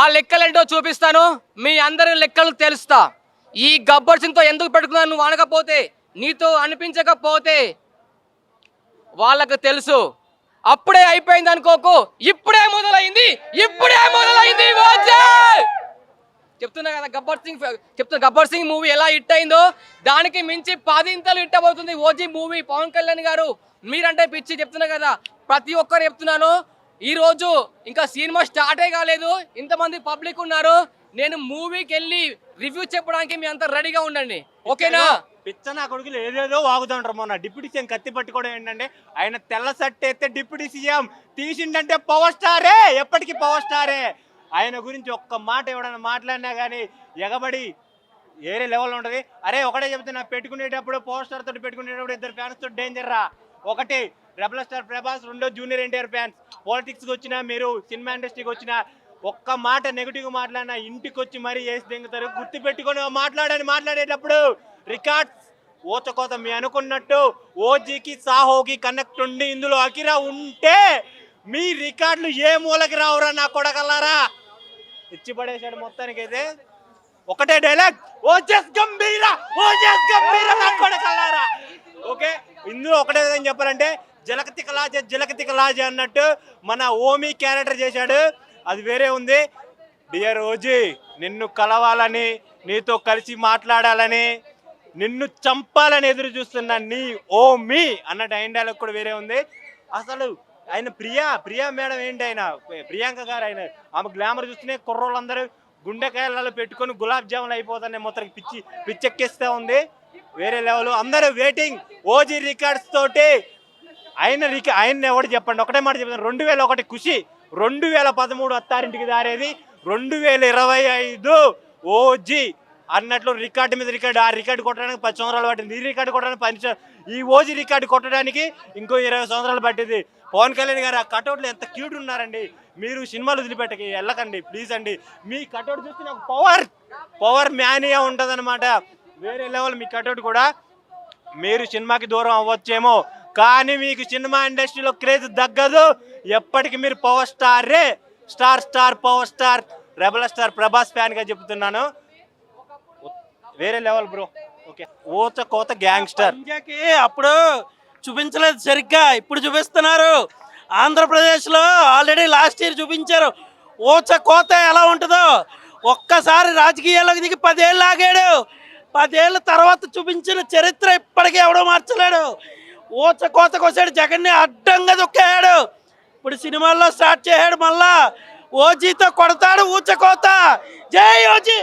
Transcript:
ఆ లెక్కలేంటో చూపిస్తాను. మీ అందరి లెక్కలు తెలుస్తా. ఈ గబ్బర్ సింగ్తో ఎందుకు పెట్టుకున్నాను నువ్వు అనకపోతే నీతో అనిపించకపోతే వాళ్ళకు తెలుసు. అప్పుడే అయిపోయింది అనుకోకు. ఇప్పుడే మొదలైంది. ఇప్పుడే మొదలైంది చెప్తున్నా కదా గబ్బర్ సింగ్ చెప్తున్నా గబ్బర్ సింగ్ మూవీ ఎలా హిట్ అయిందో? దానికి మించి పదింతలు హిట్ అవుతుంది ఓజీ మూవీ. పవన్ కళ్యాణ్ గారు మీరంటే పిచ్చి చెప్తున్నా కదా. ప్రతి ఒక్కరు చెప్తున్నాను. ఈరోజు ఇంకా సినిమా స్టార్టే కాలేదు. ఇంతమంది పబ్లిక్ ఉన్నారు. నేను మూవీకి వెళ్ళి రివ్యూ చెప్పడానికి మీ అంతా రెడీగా ఉండండి. ఓకేనా? పిచ్చ నా కొడుకులు ఏదేదో వాగుతుంటారు మొన్న. డిప్యూటీ సీఎం కత్తి పట్టుకోవడం ఏంటంటే ఆయన తెల్ల సట్ అయితే డిప్యూటీ సీఎం తీసిండంటే పవర్ స్టారే! ఎప్పటికీ పవర్ స్టారే! ఆయన గురించి ఒక్క మాట ఎవడన్నా మాట్లాడినా కానీ ఎగబడి ఏరే లెవెల్ ఉంటుంది. అరే ఒకటే చెప్తున్నా పెట్టుకునేటప్పుడు పవర్ స్టార్ తోటి పెట్టుకునేటప్పుడు ఇద్దరు ఫ్యాన్స్ తోటి డేంజర్ రా. ఒకటి. రెబల్ స్టార్ ప్రభాస్ రెండో జూనియర్ ఎన్టీఆర్ ఫ్యాన్స్ పాలిటిక్స్కి వచ్చినా మీరు సినిమా ఇండస్ట్రీకి వచ్చినా ఒక్క మాట నెగిటివ్ మాట్లాడినా ఇంటికి వచ్చి మరీ వేసి దింగుతారు. గుర్తు పెట్టుకొని మాట్లాడని మాట్లాడేటప్పుడు. రికార్డ్స్ ఓచకోత మీ అనుకున్నట్టు ఓజీకి సాహోకి కనెక్ట్ ఉండి ఇందులో అకిరా ఉంటే మీ రికార్డులు ఏ మూలకి రావురా నా కొడగలరా ఇచ్చి పడేశాడు మొత్తానికి అయితే ఒకటే డైలాగ్ ఓ జస్ గంభీరా ఓ గంభీర నా కొడగలరా ఓకే ఇందులో ఒకటే ఏం చెప్పాలంటే జలకతిక లాజ జలకతిక లాజ అన్నట్టు మన ఓమి క్యారెక్టర్ చేశాడు. అది వేరే ఉంది. డియర్ ఓజీ నిన్ను కలవాలని నీతో కలిసి మాట్లాడాలని నిన్ను చంపాలని ఎదురు చూస్తున్న నీ ఓ మీ అన్న ఆయన డైలాగ్ కూడా వేరే ఉంది. అసలు ఆయన ప్రియా ప్రియా మేడం ఏంటి ఆయన? ప్రియాంక గారు ఆయన ఆమె గ్లామర్ చూస్తేనే కుర్రోళ్ళందరూ గుండెకాయలలో పెట్టుకొని గులాబ్ జాములు అయిపోతానే మొత్తం పిచ్చి పిచ్చెక్కిస్తూ ఉంది. వేరే లెవెల్. అందరూ వెయిటింగ్ ఓజీ రికార్డ్స్ తోటి ఆయన రిక ఆయన ఎవడు చెప్పండి? ఒకటే మాట చెప్తాను. రెండు వేల ఒకటి ఖుషి. రెండు వేల పదమూడు అత్తారింటికి దారేది. రెండు వేల ఇరవై ఐదు ఓజీ అన్నట్లు రికార్డు మీద రికార్డు ఆ రికార్డు కొట్టడానికి పది సంవత్సరాలు పట్టింది. ఈ రికార్డు కొట్టడానికి పది ఈ ఓజీ రికార్డు కొట్టడానికి ఇంకో ఇరవై సంవత్సరాలు పట్టింది. పవన్ కళ్యాణ్ గారు ఆ కటౌట్లు ఎంత క్యూట్ ఉన్నారండి. మీరు సినిమాలు వదిలిపెట్టకి వెళ్ళకండి ప్లీజ్ అండి. మీ కటౌట్ చూస్తే నాకు పవర్ పవర్ మ్యానియా ఉంటుందన్నమాట. వేరే లెవెల్ మీ కటౌట్ కూడా మీరు సినిమాకి దూరం అవ్వచ్చేమో. కానీ మీకు సినిమా ఇండస్ట్రీలో క్రేజ్ తగ్గదు. ఎప్పటికీ మీరు power స్టారే star star power star rebel star Prabhas ఫ్యాన్గా చెప్తున్నాను. వేరే లెవెల్ బ్రో. ఓకే. ఓత కోత గ్యాంగ్స్టర్. సంజయ్కి అప్పుడు చూపించలేదు సరిగ్గా. ఇప్పుడు చూపిస్తున్నారు. ఆంధ్రప్రదేశ్లో ఆల్రెడీ లాస్ట్ ఇయర్ చూపించారు. ఓచ కోత ఎలా ఉంటుందో? ఒక్కసారి రాజకీయాల్లోకి దిగి పదేళ్ళు ఆగాడు. పదేళ్ళ తర్వాత చూపించిన చరిత్ర ఇప్పటికీ ఎవడో మార్చలేడు. ఊచ కోత కోసాడు జగన్ని అడ్డంగా దొక్కాడు ఇప్పుడు సినిమాల్లో స్టార్ట్ చేశాడు మళ్ళా. ఓజీతో కొడతాడు ఊచ కోత. జై ఓజీ!